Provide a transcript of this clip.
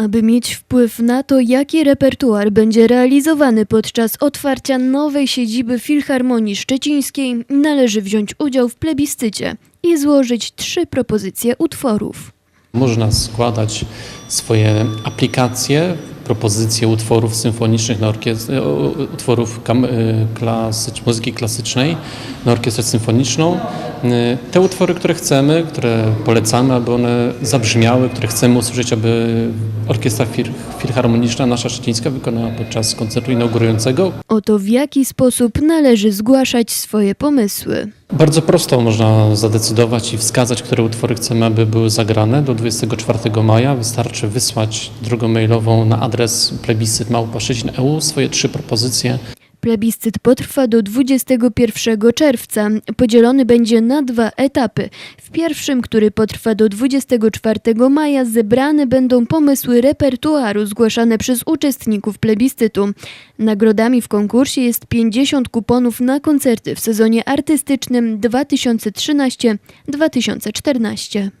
Aby mieć wpływ na to, jaki repertuar będzie realizowany podczas otwarcia nowej siedziby Filharmonii Szczecińskiej, należy wziąć udział w plebiscycie i złożyć trzy propozycje utworów. Można składać swoje aplikacje, propozycje utworów symfonicznych na utworów y, klasycz, muzyki klasycznej na orkiestrę symfoniczną. Y, Te utwory, które chcemy, które polecamy, aby one zabrzmiały, które chcemy usłyszeć, aby orkiestra fil, filharmoniczna nasza szczecińska wykonała podczas koncertu inaugurującego. Oto w jaki sposób należy zgłaszać swoje pomysły. Bardzo prosto można zadecydować i wskazać, które utwory chcemy, aby były zagrane. Do 24 maja wystarczy wysłać drogą mailową na adres plebiscyt.małpa.eu swoje trzy propozycje. Plebiscyt potrwa do 21 czerwca. Podzielony będzie na dwa etapy. W pierwszym, który potrwa do 24 maja, zebrane będą pomysły repertuaru zgłaszane przez uczestników plebiscytu. Nagrodami w konkursie jest 50 kuponów na koncerty w sezonie artystycznym 2013-2014.